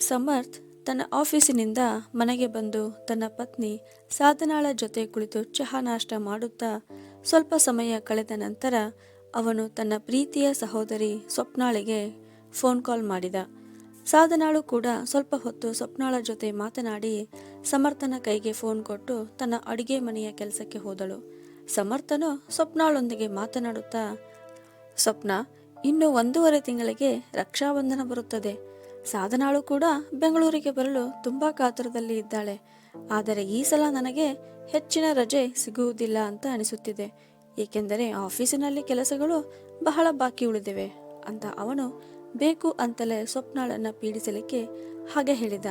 ಸಮರ್ಥ್ ತನ್ನ ಆಫೀಸಿನಿಂದ ಮನೆಗೆ ಬಂದು ತನ್ನ ಪತ್ನಿ ಸಾಧನಾಳ ಜೊತೆ ಕುಳಿತು ಚಹಾ ನಾಷ್ಟ ಮಾಡುತ್ತಾ ಸ್ವಲ್ಪ ಸಮಯ ಕಳೆದ ನಂತರ ಅವನು ತನ್ನ ಪ್ರೀತಿಯ ಸಹೋದರಿ ಸ್ವಪ್ನಾಳಿಗೆ ಫೋನ್ ಕಾಲ್ ಮಾಡಿದ. ಸಾಧನಾಳು ಕೂಡ ಸ್ವಲ್ಪ ಹೊತ್ತು ಸ್ವಪ್ನಾಳ ಜೊತೆ ಮಾತನಾಡಿ ಸಮರ್ಥನ ಕೈಗೆ ಫೋನ್ ಕೊಟ್ಟು ತನ್ನ ಅಡುಗೆ ಮನೆಯ ಕೆಲಸಕ್ಕೆ ಹೋದಳು. ಸಮರ್ಥನು ಸ್ವಪ್ನಾಳೊಂದಿಗೆ ಮಾತನಾಡುತ್ತಾ, ಸ್ವಪ್ನ, ಇನ್ನು ಒಂದೂವರೆ ತಿಂಗಳಿಗೆ ರಕ್ಷಾಬಂಧನ ಬರುತ್ತದೆ. ಸಾಧನಾಳು ಕೂಡ ಬೆಂಗಳೂರಿಗೆ ಬರಲು ತುಂಬಾ ಕಾತರದಲ್ಲಿ ಇದ್ದಾಳೆ. ಆದರೆ ಈ ಸಲ ನನಗೆ ಹೆಚ್ಚಿನ ರಜೆ ಸಿಗುವುದಿಲ್ಲ ಅಂತ ಅನಿಸುತ್ತಿದೆ. ಏಕೆಂದರೆ ಆಫೀಸಿನಲ್ಲಿ ಕೆಲಸಗಳು ಬಹಳ ಬಾಕಿ ಉಳಿದಿವೆ ಅಂತ ಅವನು ಬೇಕು ಅಂತಲೇ ಸ್ವಪ್ನಾಳನ್ನ ಪೀಡಿಸಲಿಕ್ಕೆ ಹಾಗೆ ಹೇಳಿದ.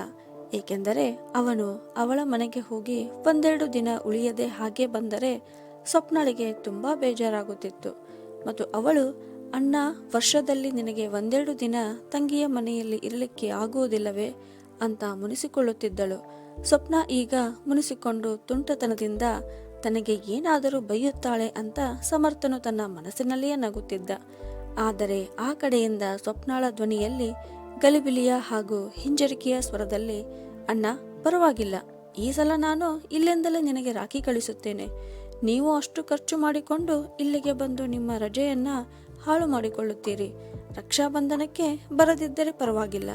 ಏಕೆಂದರೆ ಅವನು ಅವಳ ಮನೆಗೆ ಹೋಗಿ ಒಂದೆರಡು ದಿನ ಉಳಿಯದೆ ಹಾಗೆ ಬಂದರೆ ಸ್ವಪ್ನಾಳಿಗೆ ತುಂಬಾ ಬೇಜಾರಾಗುತ್ತಿತ್ತು. ಮತ್ತು ಅವಳು ಅಣ್ಣ, ವರ್ಷದಲ್ಲಿ ನಿನಗೆ ಒಂದೆರಡು ದಿನ ತಂಗಿಯ ಮನೆಯಲ್ಲಿ ಇರಲಿಕ್ಕೆ ಆಗುವುದಿಲ್ಲವೇ ಅಂತ ಮುನಿಸಿಕೊಳ್ಳುತ್ತಿದ್ದಳು. ಸ್ವಪ್ನ ಈಗ ಮುನಿಸಿಕೊಂಡು ತುಂಟತನದಿಂದ ತನಗೆ ಏನಾದರೂ ಬೈಯುತ್ತಾಳೆ ಅಂತ ಸಮರ್ಥನು ತನ್ನ ಮನಸ್ಸಿನಲ್ಲಿಯೇ ನಗುತ್ತಿದ್ದ. ಆದರೆ ಆ ಕಡೆಯಿಂದ ಸ್ವಪ್ನಾಳ ಧ್ವನಿಯಲ್ಲಿ ಗಲಿಬಿಲಿಯ ಹಾಗೂ ಹಿಂಜರಿಕೆಯ ಸ್ವರದಲ್ಲಿ, ಅಣ್ಣ, ಪರವಾಗಿಲ್ಲ. ಈ ಸಲ ನಾನು ಇಲ್ಲಿಂದಲೇ ನಿನಗೆ ರಾಖಿ ಕಳಿಸುತ್ತೇನೆ. ನೀವು ಅಷ್ಟು ಖರ್ಚು ಮಾಡಿಕೊಂಡು ಇಲ್ಲಿಗೆ ಬಂದು ನಿಮ್ಮ ರಜೆಯನ್ನ ಹಾಳು ಮಾಡಿಕೊಳ್ಳುತ್ತೀರಿ. ರಕ್ಷಾಬಂಧನಕ್ಕೆ ಬರದಿದ್ದರೆ ಪರವಾಗಿಲ್ಲ.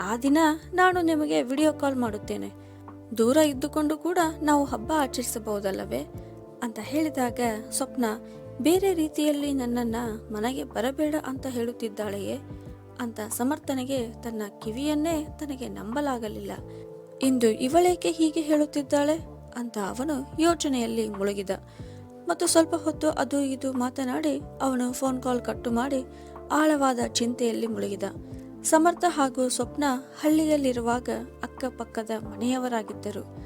ಆ ದಿನ ನಾನು ನಿಮಗೆ ವಿಡಿಯೋ ಕಾಲ್ ಮಾಡುತ್ತೇನೆ. ದೂರ ಇದ್ದುಕೊಂಡು ಕೂಡ ನಾವು ಹಬ್ಬ ಆಚರಿಸಬಹುದಲ್ಲವೇ? ಅಂತ ಹೇಳಿದಾಗ ಸ್ವಪ್ನ, ಬೇರೆ ರೀತಿಯಲ್ಲಿ ನನ್ನನ್ನ ಮನೆಗೆ ಬರಬೇಡ ಅಂತ ಹೇಳುತ್ತಿದ್ದಾಳೆಯೇ? ಅಂತ ಸಮರ್ಥನೆಗೆ ತನ್ನ ಕಿವಿಯನ್ನೇ ತನಗೆ ನಂಬಲಾಗಲಿಲ್ಲ. ಇಂದು ಇವಳೇಕೆ ಹೀಗೆ ಹೇಳುತ್ತಿದ್ದಾಳೆ? ಅಂತ ಅವನು ಯೋಚನೆಯಲ್ಲಿ ಮುಳುಗಿದ. ಮತ್ತು ಸ್ವಲ್ಪ ಹೊತ್ತು ಅದು ಇದು ಮಾತನಾಡಿ ಅವನು ಫೋನ್ ಕಾಲ್ ಕಟ್ಟು ಮಾಡಿ ಆಳವಾದ ಚಿಂತೆಯಲ್ಲಿ ಮುಳುಗಿದ. ಸಮರ್ಥ ಹಾಗೂ ಸ್ವಪ್ನ ಹಳ್ಳಿಯಲ್ಲಿರುವಾಗ ಅಕ್ಕಪಕ್ಕದ ಮನೆಯವರಾಗಿದ್ದರು.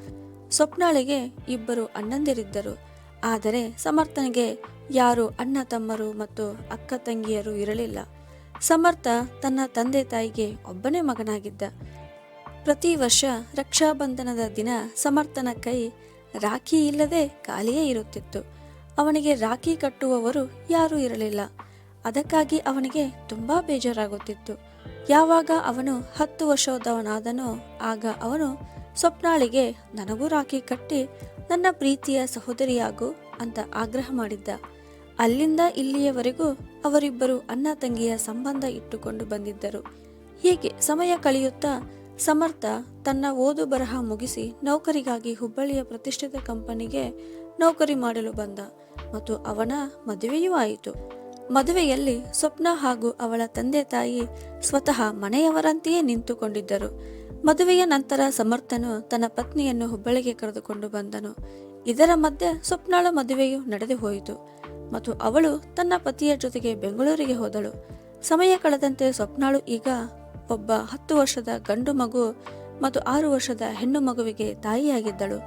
ಸ್ವಪ್ನಾಳಿಗೆ ಇಬ್ಬರು ಅಣ್ಣಂದಿರಿದ್ದರು. ಆದರೆ ಸಮರ್ಥನಿಗೆ ಯಾರು ಅಣ್ಣ ತಮ್ಮರು ಮತ್ತು ಅಕ್ಕ ತಂಗಿಯರು ಇರಲಿಲ್ಲ. ಸಮರ್ಥ ತನ್ನ ತಂದೆ ತಾಯಿಗೆ ಒಬ್ಬನೇ ಮಗನಾಗಿದ್ದ. ಪ್ರತಿ ವರ್ಷ ರಕ್ಷಾಬಂಧನದ ದಿನ ಸಮರ್ಥನ ಕೈ ರಾಖಿ ಇಲ್ಲದೆ ಖಾಲಿಯೇ ಇರುತ್ತಿತ್ತು. ಅವನಿಗೆ ರಾಖಿ ಕಟ್ಟುವವರು ಯಾರೂ ಇರಲಿಲ್ಲ. ಅದಕ್ಕಾಗಿ ಅವನಿಗೆ ತುಂಬಾ ಬೇಜಾರಾಗುತ್ತಿತ್ತು. ಯಾವಾಗ ಅವನು ಹತ್ತು ವರ್ಷದವನಾದನೋ ಆಗ ಅವನು ಸ್ವಪ್ನಾಳಿಗೆ, ನನಗೂ ರಾಖಿ ಕಟ್ಟಿ ನನ್ನ ಪ್ರೀತಿಯ ಸಹೋದರಿಯಾಗು ಅಂತ ಆಗ್ರಹ ಮಾಡಿದ್ದ. ಅಲ್ಲಿಂದ ಇಲ್ಲಿಯವರೆಗೂ ಅವರಿಬ್ಬರು ಅಣ್ಣ ತಂಗಿಯ ಸಂಬಂಧ ಇಟ್ಟುಕೊಂಡು ಬಂದಿದ್ದರು. ಹೀಗೆ ಸಮಯ ಕಳೆಯುತ್ತಾ ಸಮರ್ಥ ತನ್ನ ಓದು ಬರಹ ಮುಗಿಸಿ ನೌಕರಿಗಾಗಿ ಹುಬ್ಬಳ್ಳಿಯ ಪ್ರತಿಷ್ಠಿತ ಕಂಪನಿಗೆ ನೌಕರಿ ಮಾಡಲು ಬಂದ. ಮತ್ತು ಅವನ ಮದುವೆಯೂ ಆಯಿತು. ಮದುವೆಯಲ್ಲಿ ಸ್ವಪ್ನ ಹಾಗೂ ಅವಳ ತಂದೆ ತಾಯಿ ಸ್ವತಃ ಮನೆಯವರಂತೆಯೇ ನಿಂತುಕೊಂಡಿದ್ದರು. ಮದುವೆಯ ನಂತರ ಸಮರ್ಥನು ತನ್ನ ಪತ್ನಿಯನ್ನು ಹುಬ್ಬಳ್ಳಿಗೆ ಕರೆದುಕೊಂಡು ಬಂದನು. ಇದರ ಮಧ್ಯೆ ಸ್ವಪ್ನಾಳ ಮದುವೆಯು ನಡೆದು ಹೋಯಿತು ಮತ್ತು ಅವಳು ತನ್ನ ಪತಿಯ ಜೊತೆಗೆ ಬೆಂಗಳೂರಿಗೆ ಹೋದಳು. ಸಮಯ ಕಳೆದಂತೆ ಸ್ವಪ್ನಾಳು ಈಗ ಒಬ್ಬ ಹತ್ತು ವರ್ಷದ ಗಂಡು ಮಗು ಮತ್ತು ಆರು ವರ್ಷದ ಹೆಣ್ಣು ಮಗುವಿಗೆ ತಾಯಿಯಾಗಿದ್ದಳು.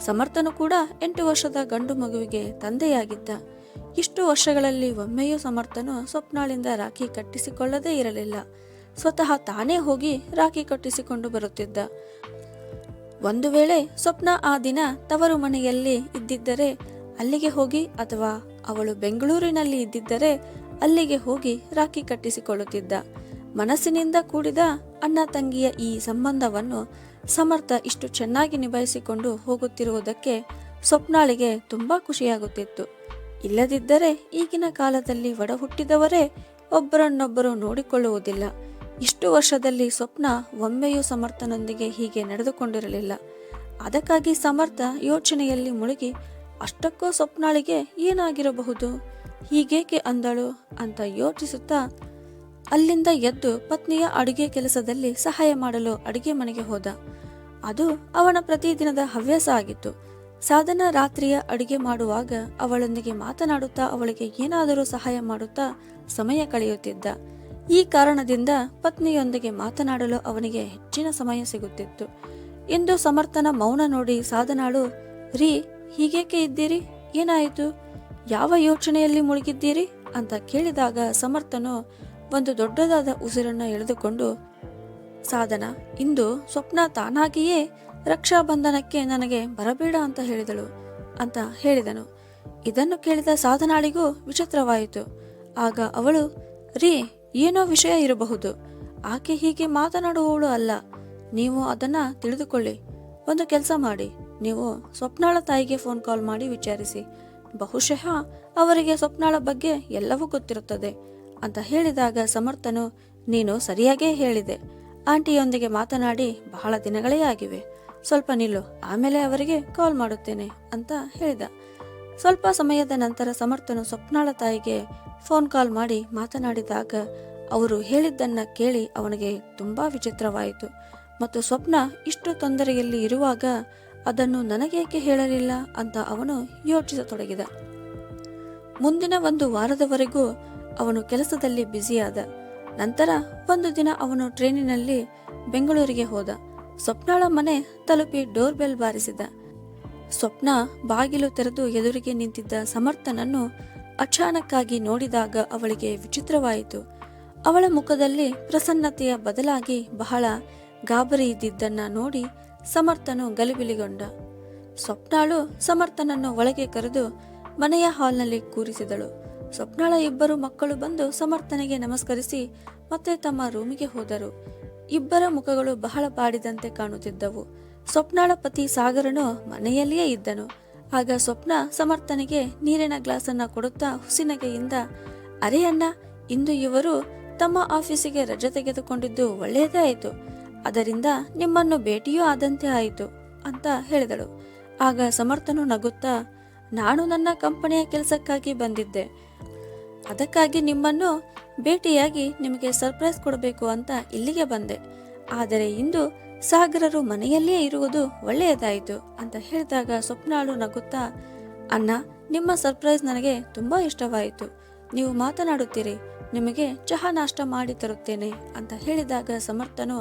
ಸಮರ್ಥನು ಕೂಡ ಎಂಟು ವರ್ಷದ ಗಂಡು ಮಗುವಿಗೆ ತಂದೆಯಾಗಿದ್ದ. ಇಷ್ಟು ವರ್ಷಗಳಲ್ಲಿ ಒಮ್ಮೆಯೂ ಸಮರ್ಥನು ಸ್ವಪ್ನಾಳಿಂದ ರಾಖಿ ಕಟ್ಟಿಸಿಕೊಳ್ಳದೇ ಇರಲಿಲ್ಲ. ಸ್ವತಃ ತಾನೇ ಹೋಗಿ ರಾಖಿ ಕಟ್ಟಿಸಿಕೊಂಡು ಬರುತ್ತಿದ್ದ. ಒಂದು ವೇಳೆ ಸ್ವಪ್ನ ಆ ದಿನ ತವರು ಮನೆಯಲ್ಲಿ ಇದ್ದಿದ್ದರೆ ಅಲ್ಲಿಗೆ ಹೋಗಿ ಅಥವಾ ಅವಳು ಬೆಂಗಳೂರಿನಲ್ಲಿ ಇದ್ದಿದ್ದರೆ ಅಲ್ಲಿಗೆ ಹೋಗಿ ರಾಖಿ ಕಟ್ಟಿಸಿಕೊಳ್ಳುತ್ತಿದ್ದ. ಮನಸ್ಸಿನಿಂದ ಕೂಡಿದ ಅಣ್ಣ ತಂಗಿಯ ಈ ಸಂಬಂಧವನ್ನು ಸಮರ್ಥ ಇಷ್ಟು ಚೆನ್ನಾಗಿ ನಿಭಾಯಿಸಿಕೊಂಡು ಹೋಗುತ್ತಿರುವುದಕ್ಕೆ ಸ್ವಪ್ನಾಳಿಗೆ ತುಂಬಾ ಖುಷಿಯಾಗುತ್ತಿತ್ತು. ಇಲ್ಲದಿದ್ದರೆ ಈಗಿನ ಕಾಲದಲ್ಲಿ ಒಡ ಹುಟ್ಟಿದವರೇ ಒಬ್ಬರನ್ನೊಬ್ಬರು ನೋಡಿಕೊಳ್ಳುವುದಿಲ್ಲ. ಇಷ್ಟು ವರ್ಷದಲ್ಲಿ ಸ್ವಪ್ನ ಒಮ್ಮೆಯೂ ಸಮರ್ಥನೊಂದಿಗೆ ಹೀಗೆ ನಡೆದುಕೊಂಡಿರಲಿಲ್ಲ. ಅದಕ್ಕಾಗಿ ಸಮರ್ಥ ಯೋಚನೆಯಲ್ಲಿ ಮುಳುಗಿ, ಅಷ್ಟಕ್ಕೂ ಸ್ವಪ್ನಾಳಿಗೆ ಏನಾಗಿರಬಹುದು? ಹೀಗೇಕೆ ಅಂದಳು ಅಂತ ಯೋಚಿಸುತ್ತಾ ಅಲ್ಲಿಂದ ಎದ್ದು ಪತ್ನಿಯ ಅಡುಗೆ ಕೆಲಸದಲ್ಲಿ ಸಹಾಯ ಮಾಡಲು ಅಡುಗೆ ಮನೆಗೆ ಹೋದ. ಅದು ಅವನ ಪ್ರತಿದಿನದ ಹವ್ಯಾಸ ಆಗಿತ್ತು. ಸಾಧನ ರಾತ್ರಿಯ ಅಡುಗೆ ಮಾಡುವಾಗ ಅವಳೊಂದಿಗೆ ಮಾತನಾಡುತ್ತಾ ಅವಳಿಗೆ ಏನಾದರೂ ಸಹಾಯ ಮಾಡುತ್ತಾ ಸಮಯ ಕಳೆಯುತ್ತಿದ್ದ. ಈ ಕಾರಣದಿಂದ ಪತ್ನಿಯೊಂದಿಗೆ ಮಾತನಾಡಲು ಅವನಿಗೆ ಹೆಚ್ಚಿನ ಸಮಯ ಸಿಗುತ್ತಿತ್ತು. ಎಂದು ಸಮರ್ಥನ ಮೌನ ನೋಡಿ ಸಾಧನಾಳು, ರೀ, ಹೀಗೇಕೆ ಇದ್ದೀರಿ? ಏನಾಯಿತು? ಯಾವ ಯೋಚನೆಯಲ್ಲಿ ಮುಳುಗಿದ್ದೀರಿ? ಅಂತ ಕೇಳಿದಾಗ ಸಮರ್ಥನು ಒಂದು ದೊಡ್ಡದಾದ ಉಸಿರನ್ನು ಎಳೆದುಕೊಂಡು, ಸಾಧನ, ಇಂದು ಸ್ವಪ್ನ ತಾನಾಗಿಯೇ ರಕ್ಷಾಬಂಧನಕ್ಕೆ ನನಗೆ ಬರಬೇಡ ಅಂತ ಹೇಳಿದಳು ಅಂತ ಹೇಳಿದನು. ಇದನ್ನು ಕೇಳಿದ ಸಾಧನಾಳಿಗೂ ವಿಚಿತ್ರವಾಯಿತು. ಆಗ ಅವಳು, ರೀ, ಏನೋ ವಿಷಯ ಇರಬಹುದು. ಆಕೆ ಹೀಗೆ ಮಾತನಾಡುವವಳು ಅಲ್ಲ. ನೀವು ಅದನ್ನ ತಿಳಿದುಕೊಳ್ಳಿ. ಒಂದು ಕೆಲಸ ಮಾಡಿ. ನೀವು ಸ್ವಪ್ನಾಳ ತಾಯಿಗೆ ಫೋನ್ ಕಾಲ್ ಮಾಡಿ ವಿಚಾರಿಸಿ. ಬಹುಶಃ ಅವರಿಗೆ ಸ್ವಪ್ನಾಳ ಬಗ್ಗೆ ಎಲ್ಲವೂ ಗೊತ್ತಿರುತ್ತದೆ. ಅಂತ ಹೇಳಿದಾಗ ಸಮರ್ಥನು, ನೀನು ಸರಿಯಾಗೇ ಹೇಳಿದೆ. ಆಂಟಿಯೊಂದಿಗೆ ಮಾತನಾಡಿ ಬಹಳ ದಿನಗಳೇ ಆಗಿವೆ. ಸ್ವಲ್ಪ ನಿಲ್ಲು, ಆಮೇಲೆ ಅವರಿಗೆ ಕಾಲ್ ಮಾಡುತ್ತೇನೆ ಅಂತ ಹೇಳಿದ. ಸ್ವಲ್ಪ ಸಮಯದ ನಂತರ ಸಮರ್ಥನು ಸ್ವಪ್ನಾಳ ತಾಯಿಗೆ ಫೋನ್ ಕಾಲ್ ಮಾಡಿ ಮಾತನಾಡಿದಾಗ ಅವರು ಹೇಳಿದ್ದನ್ನ ಕೇಳಿ ಅವನಿಗೆ ತುಂಬಾ ವಿಚಿತ್ರವಾಯಿತು. ಮತ್ತು ಸ್ವಪ್ನ ಇಷ್ಟು ತೊಂದರೆಯಲ್ಲಿ ಇರುವಾಗ ಅದನ್ನು ನನಗೇಕೆ ಹೇಳಲಿಲ್ಲ ಅಂತ ಅವನು ಯೋಚಿಸತೊಡಗಿದ. ಮುಂದಿನ ಒಂದು ವಾರದವರೆಗೂ ಅವನು ಕೆಲಸದಲ್ಲಿ ಬ್ಯುಸಿಯಾದ. ನಂತರ ಒಂದು ದಿನ ಅವನು ಟ್ರೈನಿನಲ್ಲಿ ಬೆಂಗಳೂರಿಗೆ ಹೋದ. ಸ್ವಪ್ನಾಳ ಮನೆ ತಲುಪಿ ಡೋರ್ ಬೆಲ್ ಬಾರಿಸಿದ. ಸ್ವಪ್ನ ಬಾಗಿಲು ತೆರೆದು ಎದುರಿಗೆ ನಿಂತಿದ್ದ ಸಮರ್ಥನನ್ನು ಅಚಾನಕ್ಕಾಗಿ ನೋಡಿದಾಗ ಅವಳಿಗೆ ವಿಚಿತ್ರವಾಯಿತು. ಅವಳ ಮುಖದಲ್ಲಿ ಪ್ರಸನ್ನತೆಯ ಬದಲಾಗಿ ಬಹಳ ಗಾಬರಿ ಇದ್ದಿದ್ದನ್ನ ನೋಡಿ ಸಮರ್ಥನು ಗಲಿಬಿಲಿಗೊಂಡ. ಸ್ವಪ್ನಾಳು ಸಮರ್ಥನನ್ನು ಒಳಗೆ ಕರೆದು ಮನೆಯ ಹಾಲ್ನಲ್ಲಿ ಕೂರಿಸಿದಳು. ಸ್ವಪ್ನಾಳ ಇಬ್ಬರು ಮಕ್ಕಳು ಬಂದು ಸಮರ್ಥನೆಗೆ ನಮಸ್ಕರಿಸಿ ಮತ್ತೆ ತಮ್ಮ ರೂಮಿಗೆ ಹೋದರು. ಇಬ್ಬರ ಮುಖಗಳು ಬಹಳ ಬಾಡಿದಂತೆ ಕಾಣುತ್ತಿದ್ದವು. ಸ್ವಪ್ನಾಳ ಪತಿ ಸಾಗರನು ಮನೆಯಲ್ಲಿಯೇ ಇದ್ದನು. ಆಗ ಸ್ವಪ್ನ ಸಮರ್ಥನಿಗೆ ನೀರಿನ ಗ್ಲಾಸನ್ನ ಕೊಡುತ್ತಾ ಹುಸಿನಗೆಯಿಂದ, ಅರೆ ಅಣ್ಣ, ಇಂದು ಇವರು ತಮ್ಮ ಆಫೀಸಿಗೆ ರಜೆ ತೆಗೆದುಕೊಂಡಿದ್ದು ಒಳ್ಳೆಯದೇ ಆಯಿತು. ಅದರಿಂದ ನಿಮ್ಮನ್ನು ಭೇಟಿಯೂ ಆದಂತೆ ಆಯಿತು, ಅಂತ ಹೇಳಿದಳು. ಆಗ ಸಮರ್ಥನು ನಗುತ್ತಾ, ನಾನು ನನ್ನ ಕಂಪನಿಯ ಕೆಲಸಕ್ಕಾಗಿ ಬಂದಿದ್ದೆ. ಅದಕ್ಕಾಗಿ ನಿಮ್ಮನ್ನು ಭೇಟಿಯಾಗಿ ನಿಮಗೆ ಸರ್ಪ್ರೈಸ್ ಕೊಡಬೇಕು ಅಂತ ಇಲ್ಲಿಗೆ ಬಂದೆ. ಆದರೆ ಇಂದು ಸಾಗರರು ಮನೆಯಲ್ಲೇ ಇರುವುದು ಒಳ್ಳೆಯದಾಯಿತು ಅಂತ ಹೇಳಿದಾಗ ಸ್ವಪ್ನಾಳು ನಗುತ್ತಾ, ಅಣ್ಣ, ನಿಮ್ಮ ಸರ್ಪ್ರೈಸ್ ನನಗೆ ತುಂಬಾ ಇಷ್ಟವಾಯಿತು. ನೀವು ಮಾತನಾಡುತ್ತೀರಿ, ನಿಮಗೆ ಚಹಾ ನಾಷ್ಟ ಮಾಡಿ ತರುತ್ತೇನೆ ಅಂತ ಹೇಳಿದಾಗ ಸಮರ್ಥನು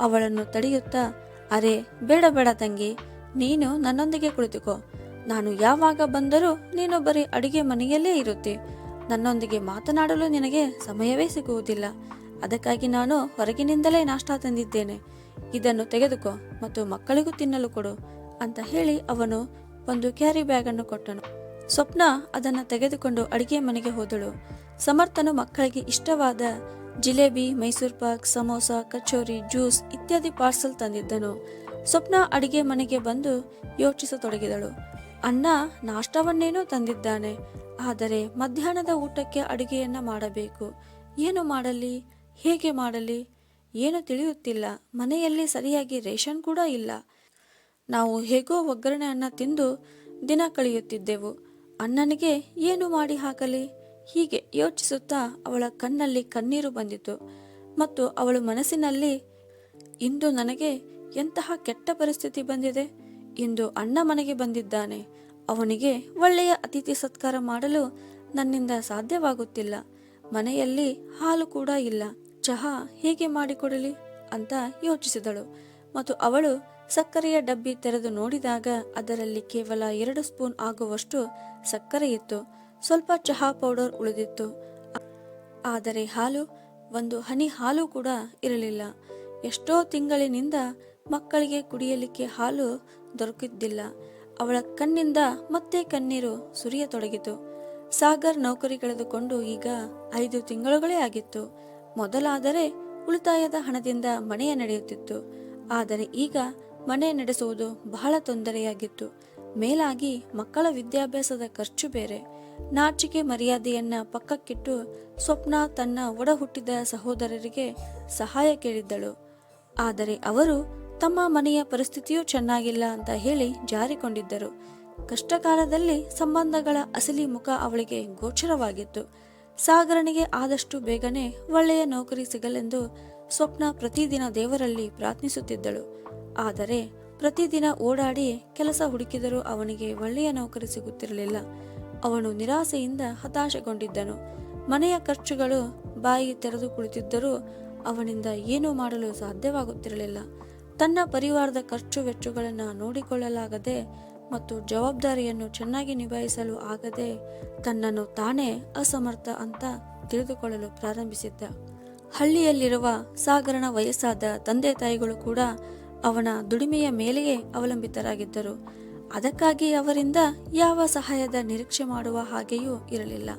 ಅವಳನ್ನು ತಡೆಯುತ್ತಾ, ಅರೆ, ಬೇಡ ಬೇಡ ತಂಗಿ, ನೀನು ನನ್ನೊಂದಿಗೆ ಕುಳಿತುಕೋ. ನಾನು ಯಾವಾಗ ಬಂದರೂ ನೀನು ಬರೀ ಅಡುಗೆ ಮನೆಯಲ್ಲೇ ಇರುತ್ತಿ. ನನ್ನೊಂದಿಗೆ ಮಾತನಾಡಲು ನಿನಗೆ ಸಮಯವೇ ಸಿಗುವುದಿಲ್ಲ. ಅದಕ್ಕಾಗಿ ನಾನು ಹೊರಗಿನಿಂದಲೇ ನಾಷ್ಟ ತಂದಿದ್ದೇನೆ. ಇದನ್ನು ತೆಗೆದುಕೋ ಮತ್ತು ಮಕ್ಕಳಿಗೂ ತಿನ್ನಲು ಕೊಡು ಅಂತ ಹೇಳಿ ಅವನು ಒಂದು ಕ್ಯಾರಿ ಬ್ಯಾಗ್ ಅನ್ನು ಕೊಟ್ಟನು. ಸ್ವಪ್ನ ಅದನ್ನು ತೆಗೆದುಕೊಂಡು ಅಡಿಗೆ ಮನೆಗೆ ಹೋದಳು. ಸಮರ್ಥನು ಮಕ್ಕಳಿಗೆ ಇಷ್ಟವಾದ ಜಿಲೇಬಿ, ಮೈಸೂರು ಪಾಕ್, ಸಮೋಸ, ಕಚೋರಿ, ಜ್ಯೂಸ್ ಇತ್ಯಾದಿ ಪಾರ್ಸಲ್ ತಂದಿದ್ದನು. ಸ್ವಪ್ನ ಅಡಿಗೆ ಮನೆಗೆ ಬಂದು ಯೋಚಿಸತೊಡಗಿದಳು. ಅಣ್ಣ ನಾಷ್ಟವನ್ನೇನೋ ತಂದಿದ್ದಾನೆ. ಆದರೆ ಮಧ್ಯಾಹ್ನದ ಊಟಕ್ಕೆ ಅಡುಗೆಯನ್ನ ಮಾಡಬೇಕು. ಏನು ಮಾಡಲಿ? ಹೇಗೆ ಮಾಡಲಿ? ಏನು ತಿಳಿಯುತ್ತಿಲ್ಲ. ಮನೆಯಲ್ಲಿ ಸರಿಯಾಗಿ ರೇಷನ್ ಕೂಡ ಇಲ್ಲ. ನಾವು ಹೇಗೋ ಒಗ್ಗರಣೆಯನ್ನು ತಿಂದು ದಿನ ಕಳೆಯುತ್ತಿದ್ದೆವು. ಅಣ್ಣನಿಗೆ ಏನು ಮಾಡಿ ಹಾಕಲಿ? ಹೀಗೆ ಯೋಚಿಸುತ್ತಾ ಅವಳ ಕಣ್ಣಲ್ಲಿ ಕಣ್ಣೀರು ಬಂದಿತು. ಮತ್ತು ಅವಳು ಮನಸ್ಸಿನಲ್ಲಿ, ಇಂದು ನನಗೆ ಎಂತಹ ಕೆಟ್ಟ ಪರಿಸ್ಥಿತಿ ಬಂದಿದೆ? ಇಂದು ಅಣ್ಣ ಮನೆಗೆ ಬಂದಿದ್ದಾನೆ. ಅವನಿಗೆ ಒಳ್ಳೆಯ ಅತಿಥಿ ಸತ್ಕಾರ ಮಾಡಲು ನನ್ನಿಂದ ಸಾಧ್ಯವಾಗುತ್ತಿಲ್ಲ. ಮನೆಯಲ್ಲಿ ಹಾಲು ಕೂಡ ಇಲ್ಲ. ಚಹಾ ಹೇಗೆ ಮಾಡಿಕೊಡಲಿ ಅಂತ ಯೋಚಿಸಿದಳು. ಮತ್ತು ಅವಳು ಸಕ್ಕರೆಯ ಡಬ್ಬಿ ತೆರೆದು ನೋಡಿದಾಗ ಅದರಲ್ಲಿ ಕೇವಲ ಎರಡು ಸ್ಪೂನ್ ಆಗುವಷ್ಟು ಸಕ್ಕರೆ ಇತ್ತು. ಸ್ವಲ್ಪ ಚಹಾ ಪೌಡರ್ ಉಳಿದಿತ್ತು. ಆದರೆ ಹಾಲು, ಒಂದು ಹನಿ ಹಾಲು ಕೂಡ ಇರಲಿಲ್ಲ. ಎಷ್ಟೋ ತಿಂಗಳಿನಿಂದ ಮಕ್ಕಳಿಗೆ ಕುಡಿಯಲಿಕ್ಕೆ ಹಾಲು ದೊರಕಿದ್ದಿಲ್ಲ. ಅವಳ ಕಣ್ಣಿಂದ ಮತ್ತೆ ಕಣ್ಣೀರು ಸುರಿಯತೊಡಗಿತು. ಸಾಗರ್ ನೌಕರಿ ಕಳೆದುಕೊಂಡು ಈಗ ಐದು ತಿಂಗಳುಗಳೇ ಆಗಿತ್ತು. ಮೊದಲಾದರೆ ಉಳಿತಾಯದ ಹಣದಿಂದ ಮನೆಯ ನಡೆಯುತ್ತಿತ್ತು. ಆದರೆ ಈಗ ಮನೆ ನಡೆಸುವುದು ಬಹಳ ತೊಂದರೆಯಾಗಿತ್ತು. ಮೇಲಾಗಿ ಮಕ್ಕಳ ವಿದ್ಯಾಭ್ಯಾಸದ ಖರ್ಚು ಬೇರೆ. ನಾಚಿಕೆ ಮರ್ಯಾದೆಯನ್ನ ಪಕ್ಕಕ್ಕಿಟ್ಟು ಸ್ವಪ್ನ ತನ್ನ ಒಡಹುಟ್ಟಿದ ಸಹೋದರರಿಗೆ ಸಹಾಯ ಕೇಳಿದ್ದಳು. ಆದರೆ ಅವರು ತಮ್ಮ ಮನೆಯ ಪರಿಸ್ಥಿತಿಯೂ ಚೆನ್ನಾಗಿಲ್ಲ ಅಂತ ಹೇಳಿ ಜಾರಿಕೊಂಡಿದ್ದರು. ಕಷ್ಟಕಾಲದಲ್ಲಿ ಸಂಬಂಧಗಳ ಅಸಲಿ ಮುಖ ಅವಳಿಗೆ ಗೋಚರವಾಗಿತ್ತು. ಸಾಗರನಿಗೆ ಆದಷ್ಟು ಬೇಗನೆ ಒಳ್ಳೆಯ ನೌಕರಿ ಸಿಗಲೆಂದು ಸ್ವಪ್ನ ಪ್ರತಿದಿನ ದೇವರಲ್ಲಿ ಪ್ರಾರ್ಥಿಸುತ್ತಿದ್ದಳು. ಆದರೆ ಪ್ರತಿದಿನ ಓಡಾಡಿ ಕೆಲಸ ಹುಡುಕಿದರೂ ಅವನಿಗೆ ಒಳ್ಳೆಯ ನೌಕರಿ ಸಿಗುತ್ತಿರಲಿಲ್ಲ. ಅವನು ನಿರಾಸೆಯಿಂದ ಹತಾಶೆಗೊಂಡಿದ್ದನು. ಮನೆಯ ಖರ್ಚುಗಳು ಬಾಯಿ ತೆರೆದು ಕುಳಿತಿದ್ದರೂ ಅವನಿಂದ ಏನೂ ಮಾಡಲು ಸಾಧ್ಯವಾಗುತ್ತಿರಲಿಲ್ಲ. ತನ್ನ ಪರಿವಾರದ ಖರ್ಚು ವೆಚ್ಚಗಳನ್ನು ನೋಡಿಕೊಳ್ಳಲಾಗದೆ ಮತ್ತು ಜವಾಬ್ದಾರಿಯನ್ನು ಚೆನ್ನಾಗಿ ನಿಭಾಯಿಸಲು ಆಗದೆ ತನ್ನನ್ನು ತಾನೇ ಅಸಮರ್ಥ ಅಂತ ತಿಳಿದುಕೊಳ್ಳಲು ಪ್ರಾರಂಭಿಸಿದ್ದ. ಹಳ್ಳಿಯಲ್ಲಿರುವ ಸಾಗರನ ವಯಸ್ಸಾದ ತಂದೆ ತಾಯಿಗಳು ಕೂಡ ಅವನ ದುಡಿಮೆಯ ಮೇಲೆಯೇ ಅವಲಂಬಿತರಾಗಿದ್ದರು. ಅದಕ್ಕಾಗಿ ಅವರಿಂದ ಯಾವ ಸಹಾಯದ ನಿರೀಕ್ಷೆ ಮಾಡುವ ಹಾಗೆಯೂ ಇರಲಿಲ್ಲ.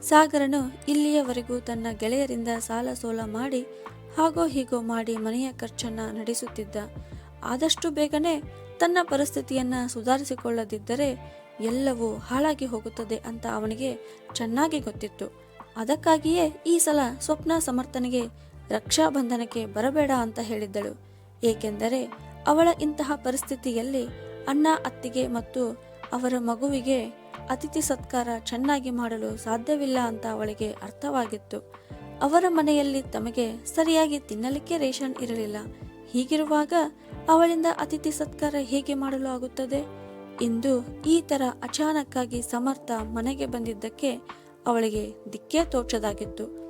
ಸಾಗರನು ಇಲ್ಲಿಯವರೆಗೂ ತನ್ನ ಗೆಳೆಯರಿಂದ ಸಾಲ ಸೋಲ ಮಾಡಿ ಹಾಗೋ ಹೀಗೋ ಮಾಡಿ ಮನೆಯ ಖರ್ಚನ್ನ ನಡೆಸುತ್ತಿದ್ದ. ಆದಷ್ಟು ಬೇಗನೆ ತನ್ನ ಪರಿಸ್ಥಿತಿಯನ್ನ ಸುಧಾರಿಸಿಕೊಳ್ಳದಿದ್ದರೆ ಎಲ್ಲವೂ ಹಾಳಾಗಿ ಹೋಗುತ್ತದೆ ಅಂತ ಅವನಿಗೆ ಚೆನ್ನಾಗಿ ಗೊತ್ತಿತ್ತು. ಅದಕ್ಕಾಗಿಯೇ ಈ ಸಲ ಸ್ವಪ್ನ ಸಮರ್ಥನಿಗೆ ರಕ್ಷಾಬಂಧನಕ್ಕೆ ಬರಬೇಡ ಅಂತ ಹೇಳಿದ್ದಳು. ಏಕೆಂದರೆ ಅವಳ ಇಂತಹ ಪರಿಸ್ಥಿತಿಯಲ್ಲಿ ಅಣ್ಣ ಅತ್ತಿಗೆ ಮತ್ತು ಅವರ ಮಗುವಿಗೆ ಅತಿಥಿ ಸತ್ಕಾರ ಚೆನ್ನಾಗಿ ಮಾಡಲು ಸಾಧ್ಯವಿಲ್ಲ ಅಂತ ಅವಳಿಗೆ ಅರ್ಥವಾಗಿತ್ತು. ಅವರ ಮನೆಯಲ್ಲಿ ತಮಗೆ ಸರಿಯಾಗಿ ತಿನ್ನಲಿಕ್ಕೆ ರೇಷನ್ ಇರಲಿಲ್ಲ. ಹೀಗಿರುವಾಗ ಅವಳಿಂದ ಅತಿಥಿ ಸತ್ಕಾರ ಹೇಗೆ ಮಾಡಲು ಆಗುತ್ತದೆ? ಇಂದು ಈ ತರ ಅಚಾನಕ್ಕಾಗಿ ಸಮರ್ಥ ಮನೆಗೆ ಬಂದಿದ್ದಕ್ಕೆ ಅವಳಿಗೆ ದಿಕ್ಕೇ ತೋಚದಾಗಿತ್ತು.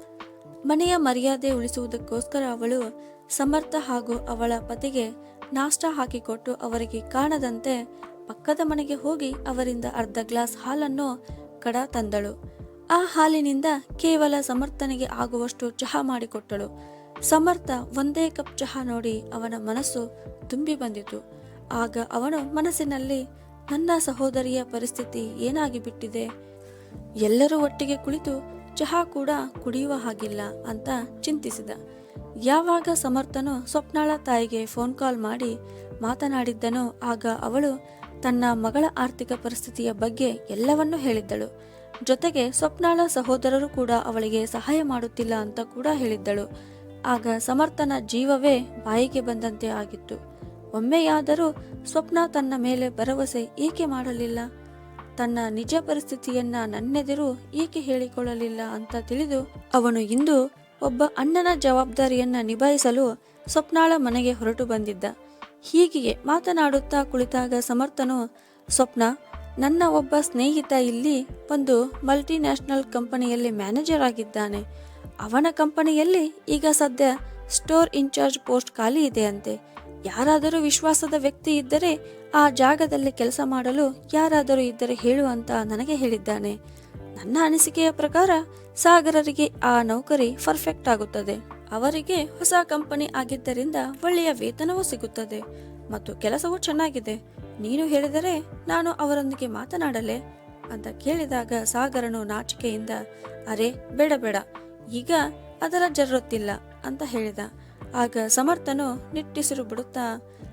ಮನೆಯ ಮರ್ಯಾದೆ ಉಳಿಸುವುದಕ್ಕೋಸ್ಕರ ಅವಳು ಸಮರ್ಥ ಹಾಗೂ ಅವಳ ಪತಿಗೆ ನಾಷ್ಟ ಹಾಕಿಕೊಟ್ಟು ಅವರಿಗೆ ಕಾಣದಂತೆ ಪಕ್ಕದ ಮನೆಗೆ ಹೋಗಿ ಅವರಿಂದ ಅರ್ಧ ಗ್ಲಾಸ್ ಹಾಲನ್ನು ಕಡ ತಂದಳು. ಆ ಹಾಲಿನಿಂದ ಕೇವಲ ಸಮರ್ಥನಿಗೆ ಆಗುವಷ್ಟು ಚಹಾ ಮಾಡಿಕೊಟ್ಟಳು. ಸಮರ್ಥ ಒಂದೇ ಕಪ್ ಚಹಾ ನೋಡಿ ಅವನ ಮನಸ್ಸು ತುಂಬಿ ಬಂದಿತು. ಆಗ ಅವನು ಮನಸ್ಸಿನಲ್ಲಿ, ನನ್ನ ಸಹೋದರಿಯ ಪರಿಸ್ಥಿತಿ ಏನಾಗಿ ಬಿಟ್ಟಿದೆ? ಎಲ್ಲರೂ ಒಟ್ಟಿಗೆ ಕುಳಿತು ಚಹಾ ಕೂಡ ಕುಡಿಯುವ ಹಾಗಿಲ್ಲ ಅಂತ ಚಿಂತಿಸಿದ. ಯಾವಾಗ ಸಮರ್ಥನು ಸ್ವಪ್ನಾಳ ತಾಯಿಗೆ ಫೋನ್ ಕಾಲ್ ಮಾಡಿ ಮಾತನಾಡಿದ್ದನೋ ಆಗ ಅವಳು ತನ್ನ ಮಗಳ ಆರ್ಥಿಕ ಪರಿಸ್ಥಿತಿಯ ಬಗ್ಗೆ ಎಲ್ಲವನ್ನೂ ಹೇಳಿದ್ದಳು. ಜೊತೆಗೆ ಸ್ವಪ್ನಾಳ ಸಹೋದರರು ಕೂಡ ಅವಳಿಗೆ ಸಹಾಯ ಮಾಡುತ್ತಿಲ್ಲ ಅಂತ ಕೂಡ ಹೇಳಿದ್ದಳು. ಆಗ ಸಮರ್ಥನ ಜೀವವೇ ಬಾಯಿಗೆ ಬಂದಂತೆ ಆಗಿತ್ತು. ಒಮ್ಮೆಯಾದರೂ ಸ್ವಪ್ನ ತನ್ನ ಮೇಲೆ ಭರವಸೆ ಏಕೆ ಮಾಡಲಿಲ್ಲ? ತನ್ನ ನಿಜ ಪರಿಸ್ಥಿತಿಯನ್ನ ನನ್ನೆದುರು ಏಕೆ ಹೇಳಿಕೊಳ್ಳಲಿಲ್ಲ ಅಂತ ತಿಳಿದು ಅವನು ಇಂದು ಒಬ್ಬ ಅಣ್ಣನ ಜವಾಬ್ದಾರಿಯನ್ನ ನಿಭಾಯಿಸಲು ಸ್ವಪ್ನಾಳ ಮನೆಗೆ ಹೊರಟು ಬಂದಿದ್ದ. ಹೀಗೆಯೇ ಮಾತನಾಡುತ್ತಾ ಕುಳಿತಾಗ ಸಮರ್ಥನು, ಸ್ವಪ್ನ ನನ್ನ ಒಬ್ಬ ಸ್ನೇಹಿತ ಇಲ್ಲಿ ಒಂದು ಮಲ್ಟಿನ್ಯಾಷನಲ್ ಕಂಪನಿಯಲ್ಲಿ ಮ್ಯಾನೇಜರ್ ಆಗಿದ್ದಾನೆ. ಅವನ ಕಂಪನಿಯಲ್ಲಿ ಈಗ ಸದ್ಯ ಸ್ಟೋರ್ ಇನ್ಚಾರ್ಜ್ ಪೋಸ್ಟ್ ಖಾಲಿ ಇದೆ ಅಂತೆ. ಯಾರಾದರೂ ವಿಶ್ವಾಸದ ವ್ಯಕ್ತಿ ಇದ್ದರೆ ಆ ಜಾಗದಲ್ಲಿ ಕೆಲಸ ಮಾಡಲು ಯಾರಾದರೂ ಇದ್ದರೆ ಹೇಳು ಅಂತ ನನಗೆ ಹೇಳಿದ್ದಾನೆ. ನನ್ನ ಅನಿಸಿಕೆಯ ಪ್ರಕಾರ ಸಾಗರರಿಗೆ ಆ ನೌಕರಿ ಪರ್ಫೆಕ್ಟ್ ಆಗುತ್ತದೆ. ಅವರಿಗೆ ಹೊಸ ಕಂಪನಿ ಆಗಿದ್ದರಿಂದ ಒಳ್ಳೆಯ ವೇತನವೂ ಸಿಗುತ್ತದೆ. ಮತ್ತು ಕೆಲಸವೂ ಚೆನ್ನಾಗಿದೆ. ನೀನು ಹೇಳಿದರೆ ನಾನು ಅವರೊಂದಿಗೆ ಮಾತನಾಡಲೆ ಅಂತ ಕೇಳಿದಾಗ ಸಾಗರನು ನಾಚಿಕೆಯಿಂದ, ಅರೆ, ಬೇಡ ಬೇಡ, ಈಗ ಅದರ ಜರುತ್ತಿಲ್ಲ ಅಂತ ಹೇಳಿದ. ಆಗ ಸಮರ್ಥನು ನಿಟ್ಟಿಸಿರು ಬಿಡುತ್ತಾ,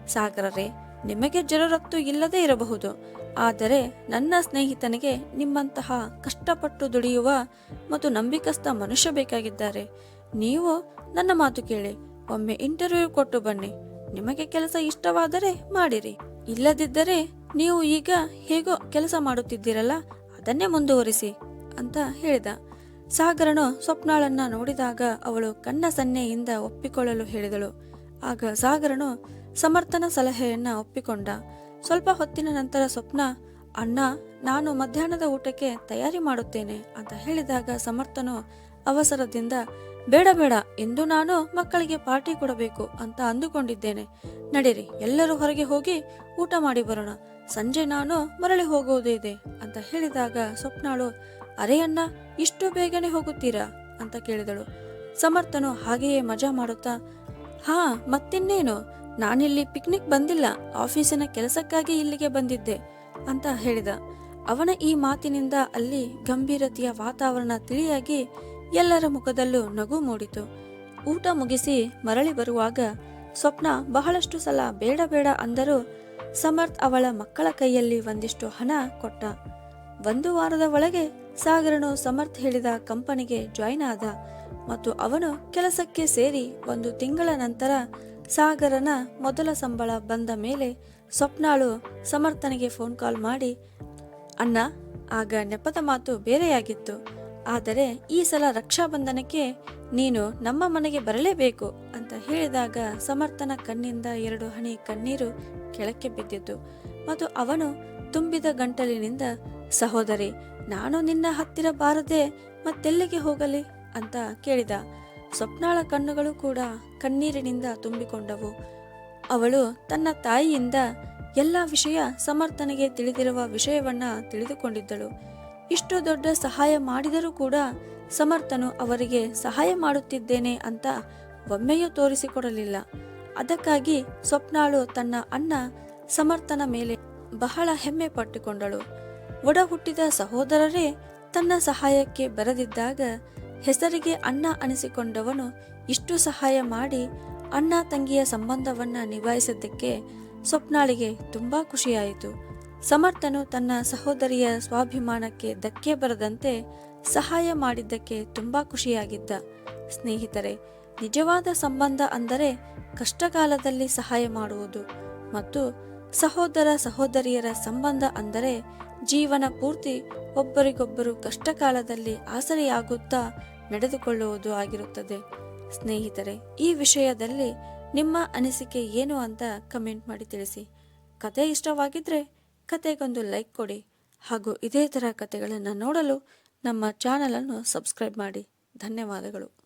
ಸಾಗರರೇ, ನಿಮಗೆ ಜರುರತ್ತು ಇಲ್ಲದೇ ಇರಬಹುದು, ಆದರೆ ನನ್ನ ಸ್ನೇಹಿತನಿಗೆ ನಿಮ್ಮಂತಹ ಕಷ್ಟಪಟ್ಟು ದುಡಿಯುವ ಮತ್ತು ನಂಬಿಕಸ್ಥ ಮನುಷ್ಯ ಬೇಕಾಗಿದ್ದಾರೆ. ನೀವು ನನ್ನ ಮಾತು ಕೇಳಿ, ಒಮ್ಮೆ ಇಂಟರ್ವ್ಯೂ ಕೊಟ್ಟು ಬನ್ನಿ, ನಿಮಗೆ ಕೆಲಸ ಇಷ್ಟವಾದರೆ ಮಾಡಿರಿ. ಇಲ್ಲದಿದ್ದರೆ ನೀವು ಈಗ ಹೇಗೋ ಕೆಲಸ ಮಾಡುತ್ತಿದ್ದೀರಲ್ಲ, ಅದನ್ನೇ ಮುಂದುವರಿಸಿ ಅಂತ ಹೇಳಿದ. ಸಾಗರನು ಸ್ವಪ್ನಾಳನ್ನ ನೋಡಿದಾಗ ಅವಳು ಕಣ್ಣ ಸನ್ನೆಯಿಂದ ಒಪ್ಪಿಕೊಳ್ಳಲು ಹೇಳಿದಳು. ಆಗ ಸಾಗರನು ಸಮರ್ಥನ ಸಲಹೆಯನ್ನ ಒಪ್ಪಿಕೊಂಡ. ಸ್ವಲ್ಪ ಹೊತ್ತಿನ ನಂತರ ಸ್ವಪ್ನ, ಅಣ್ಣ, ನಾನು ಮಧ್ಯಾಹ್ನದ ಊಟಕ್ಕೆ ತಯಾರಿ ಮಾಡುತ್ತೇನೆ ಅಂತ ಹೇಳಿದಾಗ ಸಮರ್ಥನು ಅವಸರದಿಂದ ಬೇಡ ಬೇಡ ಎಂದು ನಾನು ಮಕ್ಕಳಿಗೆ ಪಾರ್ಟಿ ಕೊಡಬೇಕು ಅಂತ ಅಂದುಕೊಂಡಿದ್ದೇನೆ. ನಡೀರಿ, ಎಲ್ಲರೂ ಹೊರಗೆ ಹೋಗಿ ಊಟ ಮಾಡಿ ಬರೋಣ. ಸಂಜೆ ನಾನು ಮರಳಿ ಹೋಗುವುದೇ ಅಂತ ಹೇಳಿದಾಗ ಸ್ವಪ್ನಾಳು, ಅರೆ ಅಣ್ಣ, ಇಷ್ಟು ಬೇಗನೆ ಹೋಗುತ್ತೀರಾ? ಅಂತ ಕೇಳಿದಳು. ಸಮರ್ಥನು ಹಾಗೆಯೇ ಮಜಾ ಮಾಡುತ್ತಾ, ಹಾ, ಮತ್ತಿನ್ನೇನು? ನಾನಿಲ್ಲಿ ಪಿಕ್ನಿಕ್ ಬಂದಿಲ್ಲ, ಆಫೀಸಿನ ಕೆಲಸಕ್ಕಾಗಿ ಇಲ್ಲಿಗೆ ಬಂದಿದ್ದೆ, ಅಂತ ಹೇಳಿದ. ಅವನ ಈ ಮಾತಿನಿಂದ ಅಲ್ಲಿ ಗಂಭೀರತೆಯ ವಾತಾವರಣ ತಿಳಿಯಾಗಿ ಎಲ್ಲರ ಮುಖದಲ್ಲೂ ನಗು ಮೂಡಿತು. ಊಟ ಮುಗಿಸಿ ಮರಳಿ ಬರುವಾಗ ಸ್ವಪ್ನ ಬಹಳಷ್ಟು ಸಲ ಬೇಡ ಬೇಡ ಅಂದರೂ ಸಮರ್ಥ್ ಅವಳ ಮಕ್ಕಳ ಕೈಯಲ್ಲಿ ಒಂದಿಷ್ಟು ಹಣ ಕೊಟ್ಟ. ಒಂದು ವಾರದ ಒಳಗೆ ಸಾಗರನು ಸಮರ್ಥ್ ಹೇಳಿದ ಕಂಪನಿಗೆ ಜಾಯಿನ್ ಆದ ಮತ್ತು ಅವನು ಕೆಲಸಕ್ಕೆ ಸೇರಿ ಒಂದು ತಿಂಗಳ ನಂತರ ಸಾಗರನ ಮೊದಲ ಸಂಬಳ ಬಂದ ಮೇಲೆ ಸ್ವಪ್ನಾಳು ಸಮರ್ಥನಿಗೆ ಫೋನ್ ಕಾಲ್ ಮಾಡಿ, ಅಣ್ಣ, ಆಗ ನೆಪದ ಮಾತು ಬೇರೆಯಾಗಿತ್ತು. ಆದರೆ ಈ ಸಲ ರಕ್ಷಾಬಂಧನಕ್ಕೆ ನೀನು ನಮ್ಮ ಮನೆಗೆ ಬರಲೇಬೇಕು ಅಂತ ಹೇಳಿದಾಗ ಸಮರ್ಥನ ಕಣ್ಣಿಂದ ಎರಡು ಹನಿ ಕಣ್ಣೀರು ಕೆಳಕ್ಕೆ ಬಿದ್ದಿತು ಮತ್ತು ಅವನು ತುಂಬಿದ ಗಂಟಲಿನಿಂದ, ಸಹೋದರಿ, ನಾನು ನಿನ್ನ ಹತ್ತಿರ ಬಾರದೆ ಮತ್ತೆಲ್ಲಿಗೆ ಹೋಗಲಿ? ಅಂತ ಕೇಳಿದ. ಸ್ವಪ್ನಾಳ ಕಣ್ಣುಗಳು ಕೂಡ ಕಣ್ಣೀರಿನಿಂದ ತುಂಬಿಕೊಂಡವು. ಅವಳು ತನ್ನ ತಾಯಿಯಿಂದ ಎಲ್ಲ ವಿಷಯ ಸಮರ್ಥನೆಗೆ ತಿಳಿದಿರುವ ವಿಷಯವನ್ನ ತಿಳಿದುಕೊಂಡಿದ್ದಳು. ಇಷ್ಟು ದೊಡ್ಡ ಸಹಾಯ ಮಾಡಿದರೂ ಕೂಡ ಸಮರ್ಥನು ಅವರಿಗೆ ಸಹಾಯ ಮಾಡುತ್ತಿದ್ದೇನೆ ಅಂತ ಒಮ್ಮೆಯೂ ತೋರಿಸಿಕೊಡಲಿಲ್ಲ. ಅದಕ್ಕಾಗಿ ಸ್ವಪ್ನಾಳು ತನ್ನ ಅಣ್ಣ ಸಮರ್ಥನ ಮೇಲೆ ಬಹಳ ಹೆಮ್ಮೆ ಪಟ್ಟುಕೊಂಡಳು. ಒಡ ಹುಟ್ಟಿದ ಸಹೋದರರೇ ತನ್ನ ಸಹಾಯಕ್ಕೆ ಬರದಿದ್ದಾಗ ಹೆಸರಿಗೆ ಅಣ್ಣ ಅನಿಸಿಕೊಂಡವನು ಇಷ್ಟು ಸಹಾಯ ಮಾಡಿ ಅಣ್ಣ ತಂಗಿಯ ಸಂಬಂಧವನ್ನ ನಿಭಾಯಿಸಿದ್ದಕ್ಕೆ ಸ್ವಪ್ನಾಳಿಗೆ ತುಂಬಾ ಖುಷಿಯಾಯಿತು. ಸಮರ್ಥನು ತನ್ನ ಸಹೋದರಿಯ ಸ್ವಾಭಿಮಾನಕ್ಕೆ ಧಕ್ಕೆ ಬರದಂತೆ ಸಹಾಯ ಮಾಡಿದ್ದಕ್ಕೆ ತುಂಬಾ ಖುಷಿಯಾಗಿದ್ದ. ಸ್ನೇಹಿತರೆ, ನಿಜವಾದ ಸಂಬಂಧ ಅಂದರೆ ಕಷ್ಟಕಾಲದಲ್ಲಿ ಸಹಾಯ ಮಾಡುವುದು ಮತ್ತು ಸಹೋದರ ಸಹೋದರಿಯರ ಸಂಬಂಧ ಅಂದರೆ ಜೀವನ ಪೂರ್ತಿ ಒಬ್ಬರಿಗೊಬ್ಬರು ಕಷ್ಟಕಾಲದಲ್ಲಿ ಆಸರೆಯಾಗುತ್ತಾ ನಡೆದುಕೊಳ್ಳುವುದು ಆಗಿರುತ್ತದೆ. ಸ್ನೇಹಿತರೆ, ಈ ವಿಷಯದಲ್ಲಿ ನಿಮ್ಮ ಅನಿಸಿಕೆ ಏನು ಅಂತ ಕಮೆಂಟ್ ಮಾಡಿ ತಿಳಿಸಿ. ಕತೆ ಇಷ್ಟವಾಗಿದ್ರೆ ಕತೆಗೊಂದು ಲೈಕ್ ಕೊಡಿ ಹಾಗೂ ಇದೇ ಥರ ಕತೆಗಳನ್ನು ನೋಡಲು ನಮ್ಮ ಚಾನಲನ್ನು ಸಬ್ಸ್ಕ್ರೈಬ್ ಮಾಡಿ. ಧನ್ಯವಾದಗಳು.